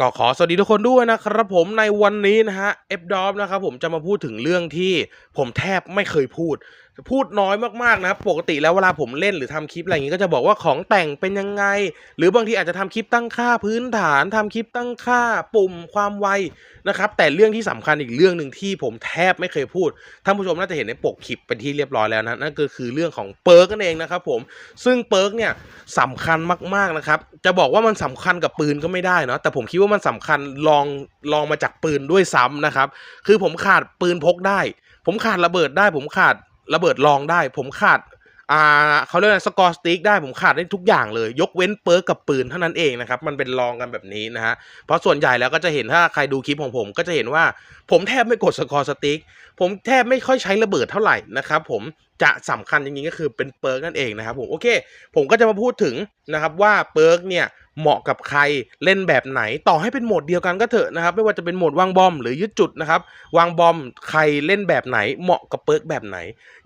ก็ขอสวัสดีทุกคนด้วยนะครับผมในวันนี้นะฮะเอฟดอมนะครับผมจะมาพูดถึงเรื่องที่ผมแทบไม่เคยพูด พูดน้อยมากๆนะครับปกติแล้วเวลาผมเล่นหรือทำคลิปอะไรอย่างงี้ก็จะบอกว่าของแต่งเป็นยังไง หรือบางทีอาจจะทำคลิปตั้งค่าพื้นฐานทำคลิปตั้งค่าปุ่มความไวนะครับ แต่เรื่องที่สำคัญอีกเรื่องหนึ่งที่ผมแทบไม่เคยพูดท่านผู้ชมน่าจะเห็นในปกคลิปเป็นที่เรียบร้อยแล้วนะนั่นก็คือเรื่องของเปิร์กนั่นเองนะครับผมซึ่งเปิร์กเนี่ยสำคัญมากๆนะครับจะบอกว่ามันสำคัญกับปืนก็ไม่ได้เนาะแต่ผมคิดว่ามันสำคัญลองลองมาจากปืนด้วยซ้ำนะครับคือผมขาดปืนพกได้ ผมขาดระเบิดได้ ผมขาด ระเบิดลองได้ ผมขาด อ่าเขาเรียกอะสกอร์สติ๊กได้ผมขาดได้ทุกอย่างเลย ยกเว้นเปิร์กกับปืนเท่านั้นเองนะครับ มันเป็นลองกันแบบนี้นะฮะ เพราะส่วนใหญ่แล้วก็จะเห็นถ้าใครดูคลิปของผมก็จะเห็นว่า ผมแทบไม่กดสกอร์สติ๊กผมแทบไม่ค่อยใช้ระเบิดเท่าไหร่นะครับผมจะสำคัญจริงๆก็คือเป็นเปิร์กนั่นเองนะครับผมโอเค ผมก็จะมาพูดถึงนะครับว่าเปิร์กเนี่ยเหมาะกับใครเล่นแบบไหนต่อให้เป็นโหมดเดียวกันก็เถอะนะครับ ไม่ว่าจะเป็นโหมดวางบอมหรือยึดจุดนะครับวางบอมใครเล่นแบบไหนเหมาะกับเปิร์กแบบไหน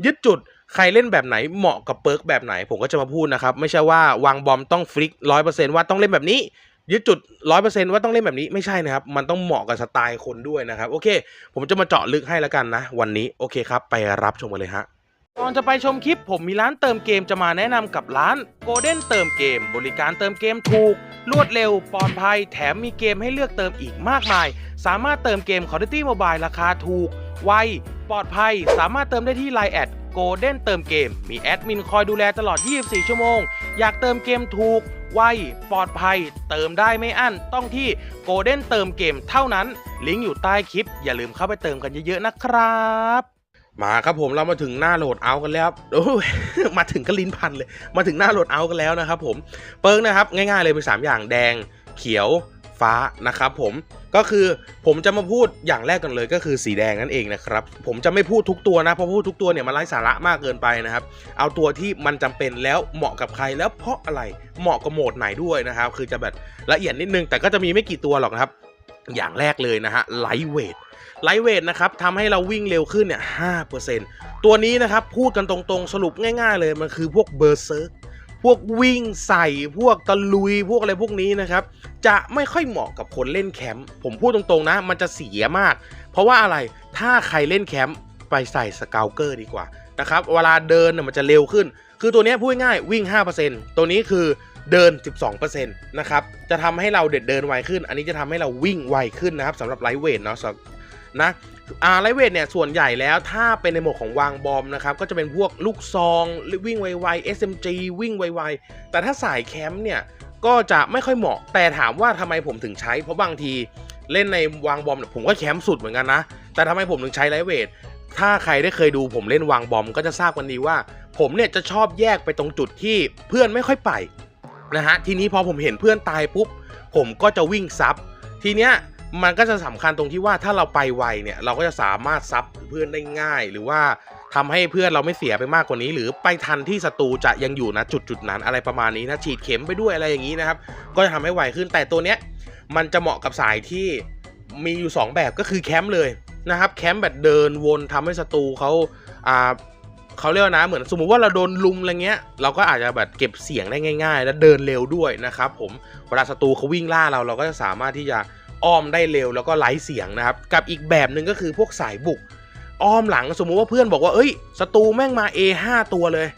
ยึดจุด ใครเล่นแบบไหนเหมาะกับเปิร์กแบบไหน ผมก็จะมาพูดนะครับ ไม่ใช่ว่าวางบอมต้องฟลิกร้อยเปอร์เซนต์ว่าต้องเล่นแบบนี้ยึดจุดร้อยเปอร์เซนต์ว่าต้องเล่นแบบนี้ไม่ใช่นะครับ มันต้องเหมาะกับสไตล์คนด้วยนะครับ โอเค ผมจะมาเจาะลึกให้แล้วกันนะ วันนี้โอเคครับ ไปรับชมกันเลยฮะก่อนจะไปชมคลิปผมมีร้านเติมเกมจะมาแนะนำกับร้าน Golden เติมเกม บริการเติมเกมถูก รวดเร็วปลอดภัย แถมมีเกมให้เลือกเติมอีกมากมาย สามารถเติมเกม Call of Duty Mobile ราคาถูก ไว ปลอดภัย สามารถเติมได้ที่ Line แอด Golden เติมเกม มีแอดมินคอยดูแลตลอด 24 ชั่วโมง อยากเติมเกมถูก ไว ปลอดภัย เติมได้ไม่อั้น ต้องที่ Golden เติมเกมเท่านั้น ลิงก์อยู่ใต้คลิป อย่าลืมเข้าไปเติมกันเยอะๆนะครับมาครับผมเรามาถึงหน้าโหลดเอาท์กันแล้วโอ้ยมาถึงก็ลิ้นพันเลย มาถึงหน้าโหลดเอาท์กันแล้วนะครับผมเปิร์กนะครับ ง่ายๆเลยเป็น3อย่างแดงเขียว ฟ้านะครับผมก็คือผมจะมาพูดอย่างแรกกันเลยก็คือสีแดงนั่นเองนะครับผมจะไม่พูดทุกตัวนะเพราะพูดทุกตัวเนี่ยมันไร้สาระมากเกินไปนะครับเอาตัวที่มันจำเป็นแล้วเหมาะกับใครแล้วเพราะอะไรเหมาะกับโหมดไหนด้วยนะครับคือจะแบบละเอียดนิดนึงแต่ก็จะมีไม่กี่ตัวหรอกนะครับ อย่างแรกเลยนะฮะไลท์เวทไลท์เวทนะครับทำให้เราวิ่งเร็วขึ้นเนี่ยห้าเปอร์เซ็นต์ตัวนี้นะครับพูดกันตรงๆสรุปง่ายๆเลยมันคือพวกเบอร์เซิร์ก พวกวิ่งใส่พวกตะลุยพวกอะไรพวกนี้นะครับจะไม่ค่อยเหมาะกับคนเล่นแคมป์ผมพูดตรงๆนะ มันจะเสียมาก เพราะว่าอะไรถ้าใครเล่นแคมป์ไปใส่สเกลเกอร์ดีกว่านะครับเวลาเดินเนี่ยมันจะเร็วขึ้น คือตัวนี้พูดง่ายวิ่ง 5%ตัวนี้คือเดิน 12%นะครับจะทำให้เราเด็ดเดินไวขึ้น อันนี้จะทำให้เราวิ่งไวขึ้นนะครับสำหรับไลท์เวทเนาะสำนะ อาไลเวทเนี่ยส่วนใหญ่แล้วถ้าเป็นในโหมดของวางบอมนะครับก็จะเป็นพวกลูกซองวิ่งไวๆ SMG วิ่งไวๆ แต่ถ้าสายแคมป์เนี่ยก็จะไม่ค่อยเหมาะ แต่ถามว่าทำไมผมถึงใช้ เพราะบางทีเล่นในวางบอมผมก็แคมป์สุดเหมือนกันนะ แต่ทำไมผมถึงใช้ไลเวทถ้าใครได้เคยดูผมเล่นวางบอมก็จะทราบกันดีว่า ผมเนี่ยจะชอบแยกไปตรงจุดที่เพื่อนไม่ค่อยไปนะฮะทีนี้พอผมเห็นเพื่อนตายปุ๊บผมก็จะวิ่งซับทีเนี้ย มันก็จะสำคัญตรงที่ว่าถ้าเราไปไวเนี่ยเราก็จะสามารถซับเพื่อนได้ง่าย หรือว่าทำให้เพื่อนเราไม่เสียไปมากกว่านี้ หรือไปทันที่ศัตรูจะยังอยู่นะจุดจุดนั้นอะไรประมาณนี้นะฉีดเข็มไปด้วยอะไรอย่างนี้นะครับ ก็จะทำให้ไวขึ้นแต่ตัวเนี้ยมันจะเหมาะกับสายที่มีอยู่ 2 แบบก็คือแคมป์เลยนะครับแคมป์แบบเดินวนทำให้ศัตรูเขาอ่าเขาเรียกนะเหมือนสมมุติว่าเราโดนลุมอะไรเงี้ย เราก็อาจจะแบบเก็บเสียงได้ง่าย ๆ แล้วเดินเร็วด้วยนะครับผมเวลาศัตรูเขาวิ่งล่าเราเราก็จะสามารถที่จะ อ้อมได้เร็วแล้วก็ไล่เสียงนะครับ กับอีกแบบหนึ่งก็คือพวกสายบุก อ้อมหลังสมมุติว่าเพื่อนบอกว่าเอ้ยศัตรูแม่งมา A5 ตัวเลย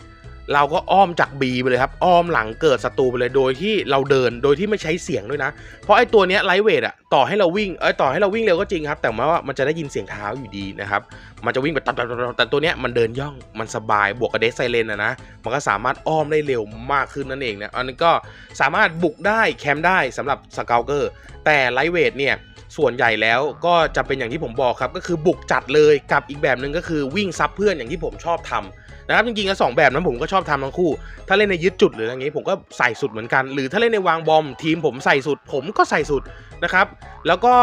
เราก็อ้อมจาก B ไปเลยครับ อ้อมหลังเกิดศัตรูไปเลย โดยที่เราเดิน โดยที่ไม่ใช้เสียงด้วยนะ เพราะไอ้ตัวเนี้ยไลท์เวทอะต่อให้เราวิ่ง เอ้ย ต่อให้เราวิ่งเร็วก็จริงครับ แต่ว่ามันจะได้ยินเสียงเท้าอยู่ดีนะครับ มันจะวิ่งแบบตัดแต่ตัวเนี้ยมันเดินย่อง มันสบาย บวกกับเดสไซเลนอะนะ มันก็สามารถอ้อมได้เร็วมากขึ้นนั่นเองนะ อันนี้ก็สามารถบุกได้ แคมได้สำหรับสเกลเกอร์ แต่ไลท์เวทเนี่ย ส่วนใหญ่แล้วก็จะเป็นอย่างที่ผมบอกครับ ก็คือบุกจัดเลย กับอีกแบบหนึ่งก็คือวิ่งซับเพื่อนอย่างที่ผมชอบทำ นะครับจริงๆก็สองแบบนั้นผมก็ชอบทำทั้งคู่ ถ้าเล่นในยึดจุดหรืออย่างนี้ผมก็ใส่สุดเหมือนกัน หรือถ้าเล่นในวางบอมทีมผมใส่สุด ผมก็ใส่สุดนะครับแล้วก็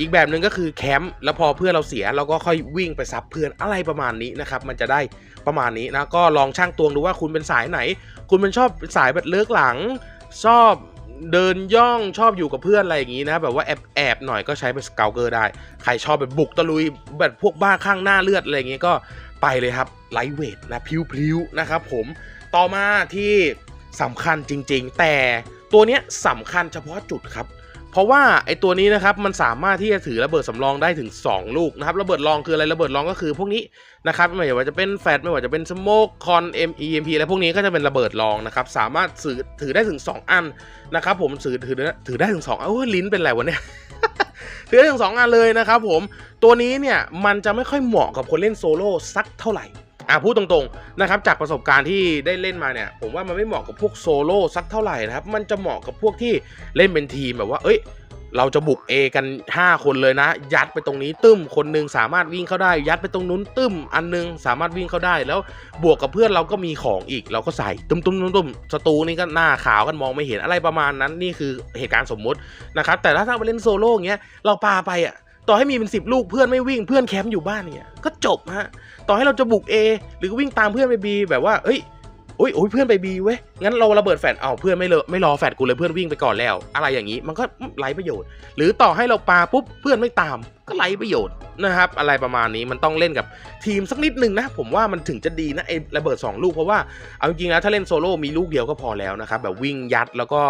อีกแบบหนึ่งก็คือแคมป์แล้วพอเพื่อนเราเสียเราก็ค่อยวิ่งไปซับเพื่อนอะไรประมาณนี้นะครับมันจะได้ประมาณนี้นะก็ลองช่างตวงดูว่าคุณเป็นสายไหน คุณเป็นชอบสายแบบเลิกหลัง ชอบเดินย่องชอบอยู่กับเพื่อนอะไรอย่างนี้นะแบบว่าแอบแอบๆหน่อยก็ใช้เป็นสเกลเกอร์ได้ ใครชอบแบบบุกตะลุยแบบพวกบ้าข้างหน้าเลือดอะไรอย่างนี้ก็ ไปเลยครับไลท์เวทนะพลิ้วๆนะครับผมต่อมาที่สำคัญจริงๆ แต่ตัวเนี้ยสำคัญเฉพาะจุดครับ เพราะว่าไอตัวนี้นะครับมันสามารถที่จะถือระเบิดสำรองได้ถึง 2 ลูกนะครับระเบิดรองคืออะไรระเบิดรองก็คือพวกนี้นะครับไม่ว่าจะเป็นแฟดไม่ว่าจะเป็นสโมกคอนเอ็มเอ็มพีอะไรพวกนี้ก็จะเป็นระเบิดรองนะครับสามารถถือถือได้ถึง 2 อันนะครับผมถือถือถือได้ถึง2เอ้าลิ้นเป็นไรวะเนี่ย ถือได้ถึง2อันเลยนะครับผมตัวนี้เนี่ยมันจะไม่ค่อยเหมาะกับคนเล่นโซโล่สักเท่าไหร่อะพูดตรงๆนะครับจากประสบการณ์ที่ได้เล่นมาเนี่ย ผมว่ามันไม่เหมาะกับพวกโซโล่สักเท่าไหร่นะครับ มันจะเหมาะกับพวกที่เล่นเป็นทีมแบบว่า เอ้ย เราจะบุก A กัน 5 คนเลยนะ ยัดไปตรงนี้ตึ้มคนหนึ่งสามารถวิ่งเข้าได้ ยัดไปตรงนู้นตึ้มอันหนึงสามารถวิ่งเข้าได้ แล้วบวกกับเพื่อนเราก็มีของอีก เราก็ใส่ตุ้มตุ้มตุ้มตุ้มศัตรูนี่ก็หน้าขาวกันมองไม่เห็นอะไรประมาณนั้นนี่คือเหตุการณ์สมมุตินะครับแต่ถ้าถ้าไปเล่นโซโล่เงี้ยเราปาไปอะต่อให้มีเป็นสิบลูกเพื่อนไม่วิ่งเพื่อนแคมป์อยู่บ้านเนี่ยก็จบฮะต่อให้เราจะบุก A หรือวิ่งตามเพื่อนไป B แบบว่าเอ้ย อุย้ยเพื่อนไปบีเว้ยงั้นเราระเบิดแฟดเอาเพื่อนไม่เลไม่รอแฟดกูเลยเพื่อนวิ่งไปก่อนแล้ว อะไรอย่างนี้มันก็ไร้ประโยชน์ หรือต่อให้เราปาปุ๊บเพื่อนไม่ตามก็ไร้ประโยชน์นะครับ อะไรประมาณนี้มันต้องเล่นกับทีมสักนิดหนึ่งนะ ผมว่ามันถึงจะดีนะไอ้ระเบิด 2 ลูกเพราะว่าเอาจริงๆแล้วถ้าเล่นโซโล่มีลูกเดียวก็พอแล้วนะครับแบบวิ่งยัดแล้วก็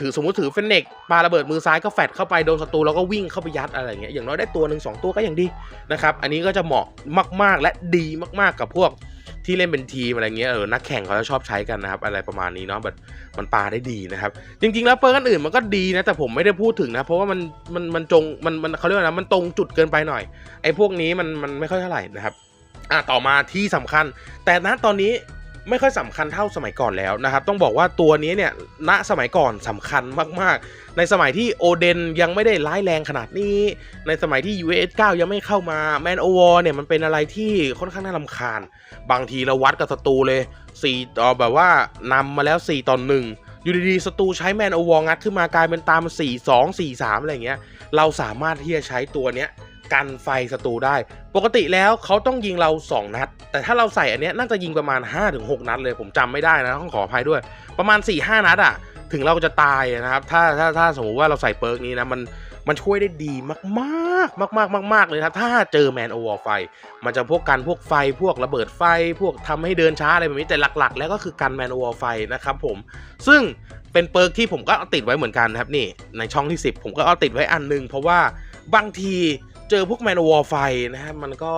ถือสมมติถือเฟนเนกปาระเบิดมือซ้ายก็แฟดเข้าไปโดนศัตรูแล้วก็วิ่งเข้าไปยัดอะไรอย่างเงี้ยอย่างน้อยได้ตัวหนึ่งสองตัวก็ยังดีนะครับอันนี้ก็จะเหมาะมากๆและดีมากๆกับพวก ที่เล่นเป็นทีมอะไรเงี้ยเออนักแข่งเขาจะชอบใช้กันนะครับ อะไรประมาณนี้เนาะแบบมันปาได้ดีนะครับ จริง ๆ แล้วเปิร์กอันอื่นมันก็ดีนะ แต่ผมไม่ได้พูดถึงนะ เพราะว่ามันมันมันจงมันมันเขาเรียกว่านะมันตรงจุดเกินไปหน่อยไอ้พวกนี้มันมันไม่ค่อยเท่าไหร่นะครับอะต่อมาที่สำคัญ แต่ณตอนนี้ ไม่ค่อยสำคัญเท่าสมัยก่อนแล้วนะครับต้องบอกว่าตัวนี้เนี่ยณสมัยก่อนสำคัญมากๆ ในสมัยที่โอเดนยังไม่ได้ร้ายแรงขนาดนี้ ในสมัยที่ US 9ยังไม่เข้ามาแมนโอวอร์เนี่ยมันเป็นอะไรที่ค่อนข้างน่ารำคาญ บางทีเราวัดกับศัตรูเลย4ต่อแบบว่านำมาแล้ว 4ต่อ1อยู่ดีๆศัตรูใช้แมนโอวอร์งัดขึ้นมากลายเป็นตาม 4 2 4 3 อะไรอย่างเงี้ยเราสามารถที่จะใช้ตัวเนี้ย กันไฟศัตรูได้ ปกติแล้วเขาต้องยิงเรา 2 นัด แต่ถ้าเราใส่อันเนี้ยน่าจะยิงประมาณ 5-6 นัดเลยผมจำไม่ได้นะต้องขออภัยด้วย ประมาณ 4-5 นัดอะถึงเราจะตายนะครับถ้าถ้าถ้าสมมติว่าเราใส่เปิร์กนี้นะมันมันช่วยได้ดีมากๆ มากๆมากๆเลยครับ ถ้าเจอแมนโอวอร์ไฟ มันจะพวกกันพวกไฟพวกระเบิดไฟ พวกทำให้เดินช้าอะไรแบบนี้แต่หลักๆ แล้วก็คือกันแมนโอวอร์ไฟนะครับผม ซึ่งเป็นเปิร์กที่ผมก็เอาติดไว้เหมือนกันครับนี่ในช่องที่ 10 ผมก็เอาติดไว้อันหนึง เพราะว่าบางที เจอพวกแมนอวอร์ไฟนะฮะมันก็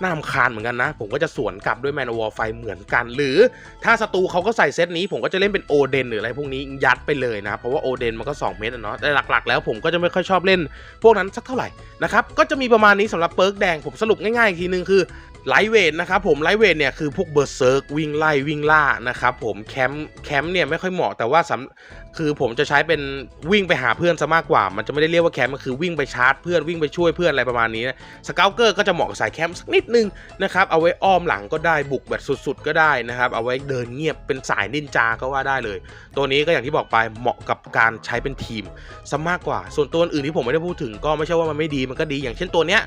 น่ารำคาญเหมือนกันนะ ผมก็จะสวนกลับด้วยแมนอวอร์ไฟเหมือนกัน หรือถ้าศัตรูเขาก็ใส่เซตนี้ ผมก็จะเล่นเป็นโอเดนหรืออะไรพวกนี้ยัดไปเลยนะ เพราะว่าโอเดนมันก็ 2 เม็ดอะเนาะแต่หลักๆ แล้วผมก็จะไม่ค่อยชอบเล่นพวกนั้นสักเท่าไหร่นะครับก็จะมีประมาณนี้สำหรับเปิร์กแดงผมสรุปง่ายๆอีกทีนึงคือไลท์เวทนะครับผมไลท์เวทเนี่ยคือพวกเบอร์เซิร์กวิ่งไล่วิ่งล่านะครับผมแคมป์แคมป์เนี่ยไม่ค่อยเหมาะแต่ว่าสำ คือผมจะใช้เป็นวิ่งไปหาเพื่อนซะมากกว่า มันจะไม่ได้เรียกว่าแคมป์มันคือวิ่งไปชาร์จเพื่อนวิ่งไปช่วยเพื่อนอะไรประมาณนี้นะสเกลเกอร์ก็จะเหมาะกับสายแคมป์สักนิดนึงนะครับเอาไว้อ้อมหลังก็ได้บุกแบบสุด ๆ ก็ได้นะครับเอาไว้เดินเงียบเป็นสายนินจาก็ว่าได้เลย ตัวนี้ก็อย่างที่บอกไปเหมาะกับการใช้เป็นทีมซะมากกว่า ส่วนตัวอื่นที่ผมไม่ได้พูดถึงก็ไม่ใช่ว่ามันไม่ดีมันก็ดีอย่างเช่นตัวเนี้ย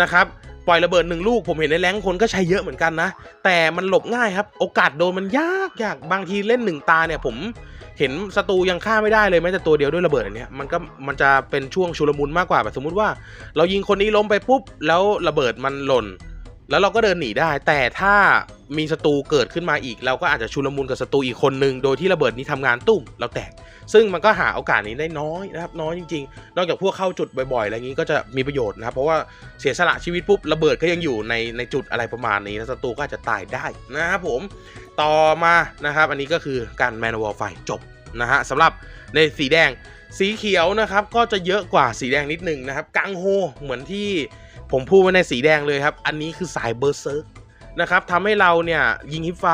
นะครับปล่อยระเบิดหนึ่งลูกผมเห็นในแรงคนก็ใช้เยอะเหมือนกันนะ แต่มันหลบง่ายครับ โอกาสโดนมันยากยากบางทีเล่นหนึ่งตาเนี่ยผม เห็นศัตรูยังฆ่าไม่ได้เลยแม้แต่ตัวเดียวด้วยระเบิดอันเนี้ยมันก็มันจะเป็นช่วงชุลมุนมากกว่าแบบสมมติว่า เรายิงคนนี้ล้มไปปุ๊บ แล้วระเบิดมันหล่น แล้วเราก็เดินหนีได้ แต่ถ้ามีศัตรูเกิดขึ้นมาอีก เราก็อาจจะชุลมุนกับศัตรูอีกคนนึงโดยที่ระเบิดนี้ทำงานตุ้มเราแตก ซึ่งมันก็หาโอกาสนี้ได้น้อยนะครับน้อยจริง ๆ นอกจากพวกเข้าจุดบ่อยๆอะไรอย่างนี้ก็จะมีประโยชน์นะครับเพราะว่าเสียสละชีวิตปุ๊บระเบิดก็ยังอยู่ในในจุดอะไรประมาณนี้แล้วศัตรูก็อาจจะตายได้นะครับผมต่อมานะครับอันนี้ก็คือการแมนวอลไฟจบนะฮะสำหรับในสีแดงสีเขียวนะครับก็จะเยอะกว่าสีแดงนิดนึงนะครับกังโฮเหมือนที่ผมพูดไว้ในสีแดงเลยครับ อันนี้คือสายเบอร์เซิร์กนะครับทำให้เราเนี่ยยิงฮิปไฟ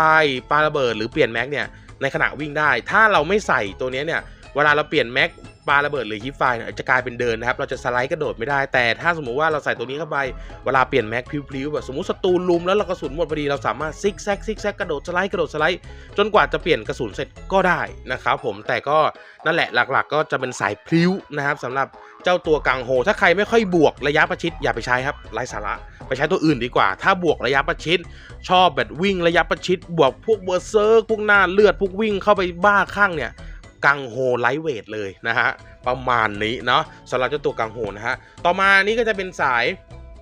ปาระเบิดหรือเปลี่ยนแม็กเนี่ย ในขณะวิ่งได้ ถ้าเราไม่ใส่ตัวนี้เนี่ย เวลาเราเปลี่ยนแม็ก ปาระเบิดหรือฮิปไฟร์เนี่ยจะกลายเป็นเดินนะครับ เราจะสไลด์กระโดดไม่ได้ แต่ถ้าสมมุติว่าเราใส่ตัวนี้เข้าไป เวลาเปลี่ยนแม็กพลิ้วๆแบบสมมติศัตรูลุมแล้วเรากระสุนหมดพอดี เราสามารถซิกแซกซิกแซกกระโดดสไลด์กระโดดสไลด์ จนกว่าจะเปลี่ยนกระสุนเสร็จก็ได้นะครับผม แต่ก็นั่นแหละหลักๆ ก็จะเป็นสายพลิ้วนะครับสำหรับเจ้าตัวกังโฮ ถ้าใครไม่ค่อยบวกระยะประชิดอย่าไปใช้ครับไร้สาระ ไปใช้ตัวอื่นดีกว่า ถ้าบวกระยะประชิด ชอบแบบวิ่งระยะประชิด บวกพวกเบอร์เซอร์พวกหน้าเลือดพวกวิ่งเข้าไปบ้าข้างเนี่ย กังโฮไลท์เวทเลยนะฮะประมาณนี้เนาะสำหรับเจ้าตัวกังโฮนะฮะต่อมานี้ก็จะเป็นสาย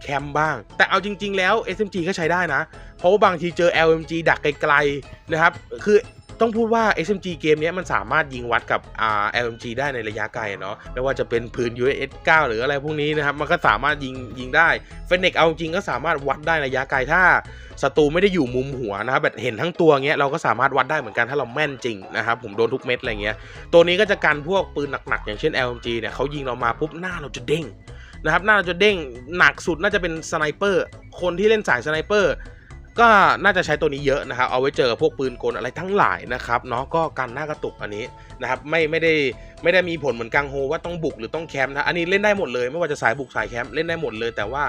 แคมบ้าง แต่เอาจริง ๆ แล้ว SMG ก็ใช้ได้นะ เพราะว่าบางทีเจอ LMG ดักไกลๆนะครับคือ ต้องพูดว่า SMG เกมเนี้มันสามารถยิงวัดกับอ่า LMG ได้ในระยะไกลเนาะไม่ว่าจะเป็นปืน US 9หรืออะไรพวกนี้นะครับ มันก็สามารถยิงยิงได้เฟนเนกเอาจริงก็สามารถวัดได้ระยะไกลถ้าศัตรูไม่ได้อยู่มุมหัวนะครับแบบเห็นทั้งตัวเงี้ยเราก็สามารถวัดได้เหมือนกันถ้าเราแม่นจริงนะครับผมโดนทุกเม็ดอะไรเงี้ยตัวนี้ก็จะกันพวกปืนหนักๆ อย่างเช่น LMG เนี่ยเขายิงเรามาปุ๊บหน้าเราจะเด้งนะครับหน้าเราจะเด้งหนักสุดน่าจะเป็นสไนเปอร์คนที่เล่นสายสไนเปอร์ ก็น่าจะใช้ตัวนี้เยอะนะครับ เอาไว้เจอพวกปืนกลอะไรทั้งหลายนะครับเนาะก็กันหน้ากระตุกอันนี้นะครับไม่ไม่ได้ไม่ได้มีผลเหมือนกังโฮว่าต้องบุกหรือต้องแคมป์นะอันนี้เล่นได้หมดเลย ไม่ว่าจะสายบุกสายแคมป์เล่นได้หมดเลย แต่ว่า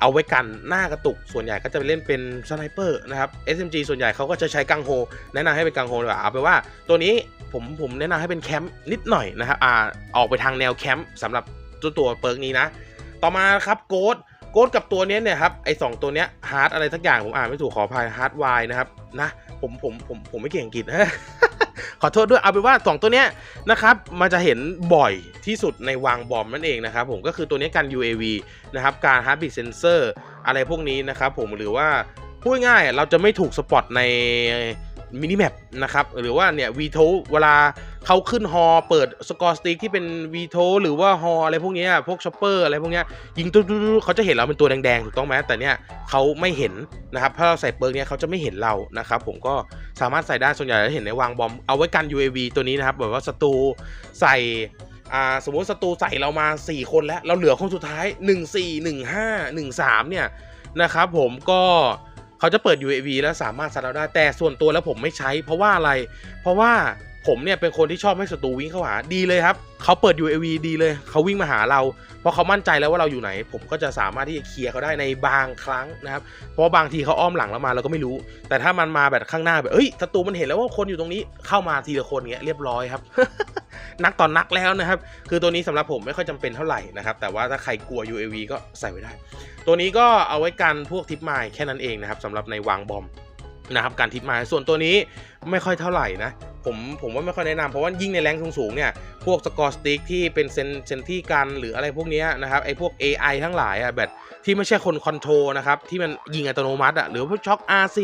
เอาไว้กันหน้ากระตุก ส่วนใหญ่ก็จะไปเล่นเป็นสไนเปอร์นะครับ SMG ส่วนใหญ่เขาก็จะใช้กังโฮแนะนำให้เป็นกังโฮดีกว่าเอาไปนว่าตัวนี้ผมผมแนะนำให้เป็นแคมป์นิดหน่อยนะครับอ่าออกไปทางแนวแคมป์สำหรับตัวตัวเปิร์กนี้นะ ต่อมาครับโกด กดกับตัวเนี้ยเนี่ยครับไอสองตัวเนี้ยฮาร์ดอะไรสักอย่างผมอ่านไม่ถูกขออภัยฮาร์ดวายนะครับนะผมผมผมผมไม่เก่งอังกฤษขอโทษด้วยเอาเป็นว่า 2 ตัวเนี้ยนะครับมันจะเห็นบ่อยที่สุดในวางบอมนั่นเองนะครับผมก็คือตัวนี้กัน UAV นะครับการ Heartbeat Sensor อะไรพวกนี้นะครับผมหรือว่าพูดง่ายเราจะไม่ถูกสปอตในมินิแมปนะครับหรือว่าเนี่ยวีโทเวลา เขาขึ้นฮอเปิดสกอร์สติกที่เป็นวีโทหรือว่าฮออะไรพวกเนี้ยพวกช็อปเปอร์อะไรพวกเนี้ยยิงตุ๊ดๆเขาจะเห็นเราเป็นตัวแดงๆถูกต้องไหมแต่เนี่ยเขาไม่เห็นนะครับถ้าเราใส่เปิร์กเนี่ยเขาจะไม่เห็นเรานะครับผมก็สามารถใส่ได้ส่วนใหญ่จะเห็นในวางบอมเอาไว้กัน UAV ตัวนี้นะครับแบบว่าศัตรูใส่อ่าสมมติศัตรูใส่เรามา 4 คนแล้ว เราเหลือคนสุดท้าย 1 4 1 5 1 3 เนี่ยนะครับผมก็เขาจะเปิด UAV แล้วสามารถซัดเราได้แต่ส่วนตัวแล้วผมไม่ใช้ เพราะว่าอะไร เพราะว่า ผมเนี่ยเป็นคนที่ชอบให้ศัตรูวิ่งเข้าหาดีเลยครับเขาเปิด UAV ดีเลยเขาวิ่งมาหาเรา เพราะเขามั่นใจแล้วว่าเราอยู่ไหน ผมก็จะสามารถที่จะเคลียร์เขาได้ในบางครั้งนะครับเพราะบางทีเขาอ้อมหลังเรามาเราก็ไม่รู้ แต่ถ้ามันมาแบบข้างหน้าแบบเอ้ยศัตรูมันเห็นแล้วว่าคนอยู่ตรงนี้เข้ามาทีละคนเงี้ยเรียบร้อยครับ นักต่อนนักแล้วนะครับ คือตัวนี้สำหรับผมไม่ค่อยจำเป็นเท่าไหร่นะครับแต่ว่าถ้าใครกลัว UAV ก็ใส่ไว้ได้ ตัวนี้ก็เอาไว้กันพวกทิปไมล์แค่นั้นเองนะครับสำหรับในวางบอมนะครับการทิปไมล์ส่วนตัวนี้ไม่ค่อยเท่าไหร่นะ ผมผมว่าไม่ค่อยแนะนำเพราะว่ายิ่งในแรงสูงๆเนี่ยพวกสกอร์สติ๊กที่เป็นเซนเซนที่กันหรืออะไรพวกนี้นะครับไอ้พวก AI ทั้งหลายอะแบบที่ไม่ใช่คนคอนโทรนะครับที่มันยิงอัตโนมัติอะหรือพวกช็อค RC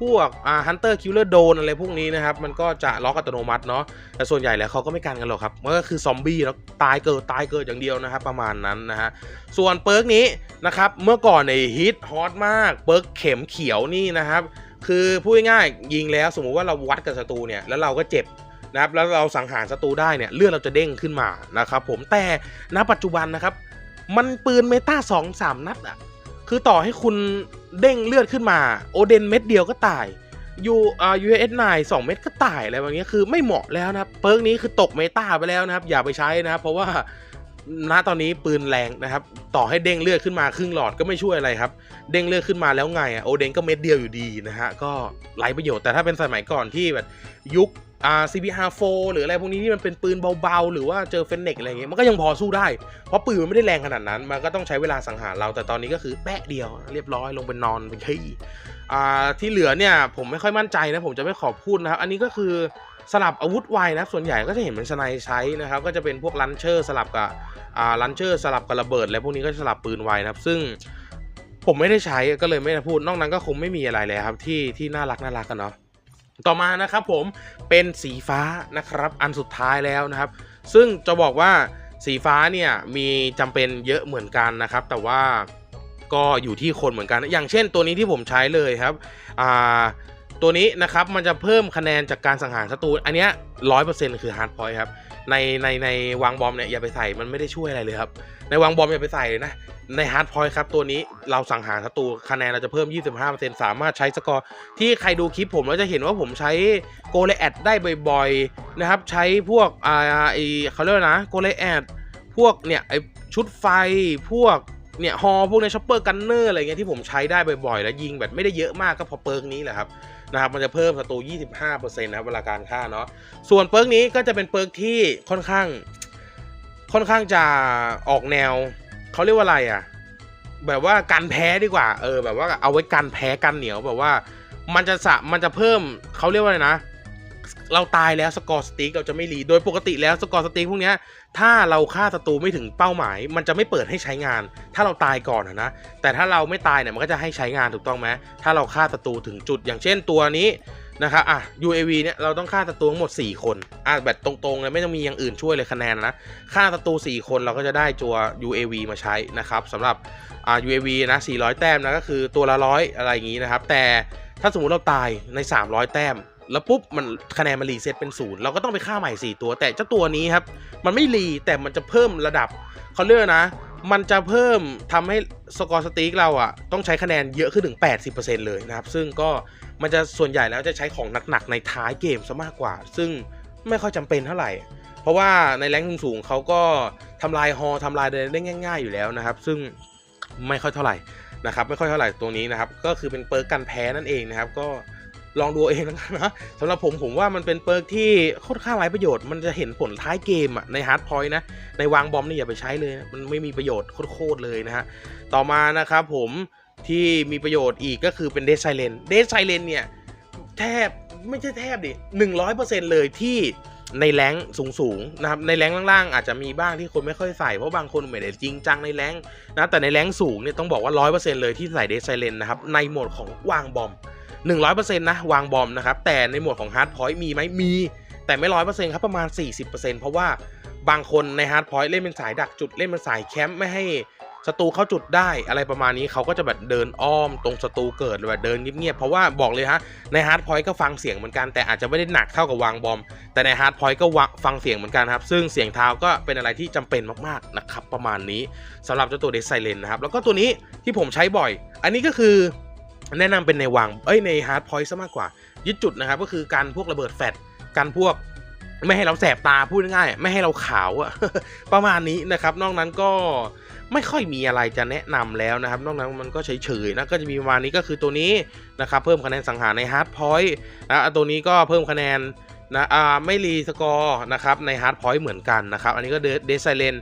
พวกอ่าฮันเตอร์คิลเลอร์โดนอะไรพวกนี้นะครับมันก็จะล็อกอัตโนมัติเนาะแต่ส่วนใหญ่แล้วเขาก็ไม่กันกันหรอกครับมันก็คือซอมบี้แล้วตายเกิดตายเกิดอย่างเดียวนะครับประมาณนั้นนะฮะส่วนเปิร์กนี้นะครับเมื่อก่อนในฮิตฮอตมากเปิร์กเข็มเขียวนี่นะครับ คือพูดง่ายๆยิงแล้วสมมุติว่าเราวัดกับศัตรูเนี่ยแล้วเราก็เจ็บนะครับแล้วเราสังหารศัตรูได้เนี่ยเลือดเราจะเด้งขึ้นมานะครับผมแต่ณปัจจุบันนะครับ มันปืนเมตาสองสามนัดอะคือต่อให้คุณเด้งเลือดขึ้นมา โอเดนเม็ดเดียวก็ตายยูอ่ายูเอสไนสองเม็ดก็ตายอะไรแบบนี้คือไม่เหมาะแล้วนะครับเปิร์กนี้คือตกเมตาไปแล้วนะครับ อย่าไปใช้นะครับเพราะว่า ณตอนนี้ปืนแรงนะครับ ต่อให้เด้งเลือดขึ้นมาครึ่งหลอดก็ไม่ช่วยอะไรครับ เด้งเลือดขึ้นมาแล้วไงอะโอเด้งก็เม็ดเดียวอยู่ดีนะฮะ ก็ไร้ประโยชน์ แต่ถ้าเป็นสมัยก่อนที่แบบยุคอ่า CBR4 หรืออะไรพวกนี้ที่มันเป็นปืนเบาๆ หรือว่าเจอเฟนเน็กอะไรเงี้ย มันก็ยังพอสู้ได้ เพราะปืนมันไม่ได้แรงขนาดนั้น มันก็ต้องใช้เวลาสังหารเรา แต่ตอนนี้ก็คือแปะเดียวเรียบร้อยลงไปนอนเป็นขี้อ่า ที่เหลือเนี่ยผมไม่ค่อยมั่นใจนะ ผมจะไม่ขอพูดนะครับ อันนี้ก็คือ สลับอาวุธไวนะส่วนใหญ่ก็จะเห็นเป็นสไนใช้นะครับ ก็จะเป็นพวกลันเชอร์สลับกับอ่าลันเชอร์สลับกับระเบิดอะไรพวกนี้ก็สลับปืนไวนะครับ ซึ่งผมไม่ได้ใช้ก็เลยไม่ได้พูดนอกนั้นก็คงไม่มีอะไรเลยครับที่ที่น่ารักน่ารักกันเนาะต่อมานะครับผมเป็นสีฟ้านะครับ อันสุดท้ายแล้วนะครับ ซึ่งจะบอกว่าสีฟ้าเนี่ยมีจำเป็นเยอะเหมือนกันนะครับ แต่ว่าก็อยู่ที่คนเหมือนกัน อย่างเช่นตัวนี้ที่ผมใช้เลยครับอ่า ตัวนี้นะครับมันจะเพิ่มคะแนนจากการสังหารศัตรูอันเนี้ยร้อยเปอร์เซ็นต์คือฮาร์ดพอยต์ครับในในในวางบอมเนี่ยอย่าไปใส่มันไม่ได้ช่วยอะไรเลยครับ ในวางบอมอย่าไปใส่เลยนะ ในฮาร์ดพอยต์ครับตัวนี้เราสังหารศัตรูคะแนนเราจะเพิ่ม 25%สามารถใช้สกอร์ ที่ใครดูคลิปผมแล้วจะเห็นว่าผมใช้โกเลแอดได้บ่อยๆนะครับ ใช้พวกอ่าไอเขาเรียกนะโกเลแอดพวกเนี่ยไอชุดไฟพวก เนี่ยฮอพวกในช็อปเปอร์กันเนอร์อะไรเงี้ยที่ผมใช้ได้บ่อยๆ แล้วยิงแบบไม่ได้เยอะมากก็พอเปิร์กนี้แหละครับนะครับมันจะเพิ่มศัตรู 25%นะเวลาการฆ่าเนาะส่วนเปิร์กนี้ก็จะเป็นเปิร์กที่ค่อนข้างค่อนข้างจะออกแนวเขาเรียกว่าอะไรอะแบบว่ากันแพ้ดีกว่า เออแบบว่าเอาไว้กันแพ้กันเหนียวแบบว่า มันจะสะมันจะเพิ่มเขาเรียกว่าอะไรนะ เราตายแล้วสกอร์สติ๊กเราจะไม่รีโดยปกติแล้วสกอร์สติ๊กพวกนี้ถ้าเราฆ่าศัตรูไม่ถึงเป้าหมาย มันจะไม่เปิดให้ใช้งาน ถ้าเราตายก่อนนะแต่ถ้าเราไม่ตายเนี่ยมันก็จะให้ใช้งานถูกต้องไหมถ้าเราฆ่าศัตรูถึงจุด อย่างเช่นตัวนี้นะครับอะ UAV เนี่ยเราต้องฆ่าศัตรูทั้งหมด 4 คนอะแบบตรงๆเลยไม่ต้องมีอย่างอื่นช่วยเลยคะแนนนะฆ่าศัตรู4 คนเราก็จะได้ตัว UAV มาใช้นะครับสำหรับอ่า UAV นะ400 แต้มนะก็คือตัวละร้อยอะไรอย่างนี้นะครับแต่ถ้าสมมติเราตายใน 300 แต้ม แล้วปุ๊บมันคะแนนมันรีเซ็ตเป็นศูนย์เราก็ต้องไปฆ่าใหม่ 4 ตัว แต่เจ้าตัวนี้ครับ มันไม่รีแต่มันจะเพิ่มระดับเขาเรียกนะ มันจะเพิ่มทำให้สกอร์สติ๊กเราอะต้องใช้คะแนนเยอะขึ้นถึง 80%เลยนะครับ ซึ่งก็มันจะส่วนใหญ่แล้วจะใช้ของหนักๆในท้ายเกมซะมากกว่า ซึ่งไม่ค่อยจำเป็นเท่าไหร่ เพราะว่าในแรงค์สูงๆเขาก็ทำลายฮอทำลายได้ง่าย ๆ อยู่แล้วนะครับ ซึ่งไม่ค่อยเท่าไหร่นะครับไม่ค่อยเท่าไหร่ตัวนี้นะครับ ก็คือเป็นเปิร์กกันแพ้นั่นเองนะครับ ก็ ลองดูเองนะนะสำหรับผมผมว่ามันเป็นเปิร์กที่ค่อนข้างไร้ประโยชน์มันจะเห็นผลท้ายเกมอะในฮาร์ดพอยต์นะ ในวางบอมนี่อย่าไปใช้เลย มันไม่มีประโยชน์โคตรเลยนะฮะ ต่อมานะครับผมที่มีประโยชน์อีกก็คือเป็นเดซไซเลนเดซไซเลนเนี่ย แทบไม่ใช่แทบดิหนึ่งร้อยเปอร์เซ็นต์เลยที่ในแรงสูงๆนะครับในแรงล่างๆ อาจจะมีบ้างที่คนไม่ค่อยใส่เพราะบางคนไม่ได้จริงจังในแรงนะแต่ในแรงสูงเนี่ยต้องบอกว่าร้อยเปอร์เซ็นต์เลยที่ใส่เดซไซเลนนะครับในโหมดของวางบอม 100%นะวางบอมนะครับแต่ในหมวดของฮาร์ดพอยต์มีไหมมีแต่ไม่ร้อยเปอร์เซ็นต์ครับประมาณ 40%เพราะว่าบางคนในฮาร์ดพอยต์เล่นเป็นสายดักจุดเล่นเป็นสายแคมป์ไม่ให้ศัตรูเข้าจุดได้อะไรประมาณนี้เขาก็จะแบบเดินอ้อมตรงศัตรูเกิดแบบเดินเงียบๆเพราะว่าบอกเลยฮะในฮาร์ดพอยต์ก็ฟังเสียงเหมือนกันแต่อาจจะไม่ได้หนักเท่ากับวางบอม แต่ในฮาร์ดพอยต์ก็ฟังเสียงเหมือนกันครับ ซึ่งเสียงเท้าก็เป็นอะไรที่จำเป็นมากๆนะครับประมาณนี้สำหรับเจ้าตัวเดซไซเลนนะครับแล้วก็ตัวนี้ที่ผมใช้บ่อย อันนี้ก็คือ แนะนำเป็นในวางเอ้ยในฮาร์ดพอยต์ซะมากกว่า ยึดจุดนะครับก็คือการพวกระเบิดแฟลชการพวกไม่ให้เราแสบตาพูดง่ายๆไม่ให้เราขาวอะประมาณนี้นะครับ นอกนั้นก็ไม่ค่อยมีอะไรจะแนะนำแล้วนะครับ นอกนั้นมันก็เฉยๆนะก็จะมีประมาณนี้ก็คือตัวนี้นะครับ เพิ่มคะแนนสังหารในฮาร์ดพอยต์นะอะตัวนี้ก็เพิ่มคะแนนนะอ่าไม่รีสกอร์นะครับในฮาร์ดพอยต์เหมือนกันนะครับ อันนี้ก็เดซไซเลน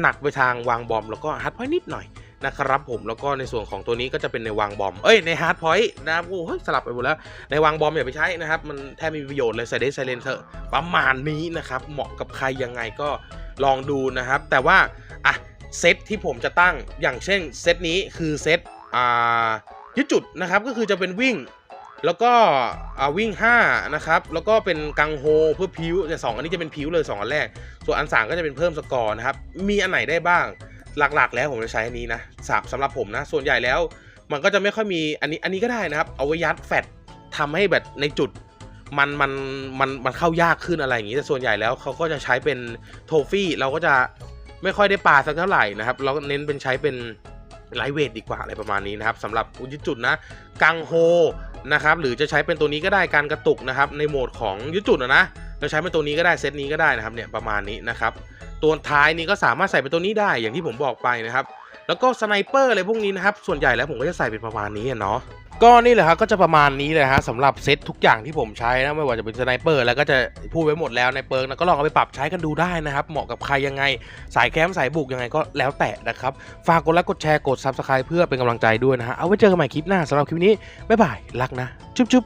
หนักไปทางวางบอมแล้วก็ฮาร์ดพอยต์นิดหน่อย นะครับผมแล้วก็ในส่วนของตัวนี้ก็จะเป็นในวางบอมเอ้ยในฮาร์ดพอยต์นะครับโอ้ยสลับไปหมดแล้วในวางบอมอย่าไปใช้นะครับ มันแทบไม่มีประโยชน์เลยใส่เดซไซเลนเถอะประมาณนี้นะครับ เหมาะกับใครยังไงก็ลองดูนะครับ แต่ว่าอะเซตที่ผมจะตั้งอย่างเช่นเซตนี้คือเซตอ่ายึดจุดนะครับก็คือจะเป็นวิ่งแล้วก็วิ่ง 5 นะครับ แล้วก็เป็นกังโฮเพื่อพิวแต่สองอันนี้จะเป็นพิวเลย 2 อันแรก ส่วนอันสามก็จะเป็นเพิ่มสกอร์นะครับ มีอันไหนได้บ้าง หลักๆ แล้วผมจะใช้อันนี้นะสำสำหรับผมนะ ส่วนใหญ่แล้ว มันก็จะไม่ค่อยมีอันนี้อันนี้ก็ได้นะครับ เอาไว้ยัดแฟดทำให้แบบในจุดมันมันมันมันเข้ายากขึ้นอะไรอย่างนี้แต่ส่วนใหญ่แล้วเขาก็จะใช้เป็นโทฟี่เราก็จะไม่ค่อยได้ปาสักเท่าไหร่นะครับ เราก็เน้นเป็นใช้เป็นไลท์เวทดีกว่าอะไรประมาณนี้นะครับสำหรับยึดจุดนะกังโฮนะครับหรือจะใช้เป็นตัวนี้ก็ได้การกระตุกนะครับในโหมดของยึดจุดนะเราใช้เป็นตัวนี้ก็ได้เซตนี้ก็ได้นะครับเนี่ยประมาณนี้นะครับ ตัวท้ายนี้ก็สามารถใส่เป็นตัวนี้ได้อย่างที่ผมบอกไปนะครับ แล้วก็สไนเปอร์อะไรพวกนี้นะครับ ส่วนใหญ่แล้วผมก็จะใส่เป็นประมาณนี้เนาะก็นี่แหละครับก็จะประมาณนี้เลยฮะสำหรับเซตทุกอย่างที่ผมใช้นะไม่ว่าจะเป็นสไนเปอร์แล้วก็จะพูดไว้หมดแล้วในเปิร์กนะก็ลองเอาไปปรับใช้กันดูได้นะครับ เหมาะกับใครยังไง สายแคมสายบุกยังไงก็แล้วแต่นะครับ ฝากกดไลค์กดแชร์กดซับสไคร b e เพื่อเป็นกำลังใจด้วยนะฮะเอาไว้เจอกันใหม่คลิปหน้าสำหรับคลิปนี้บ๊ายบายรักนะ จุ๊บจุ๊บ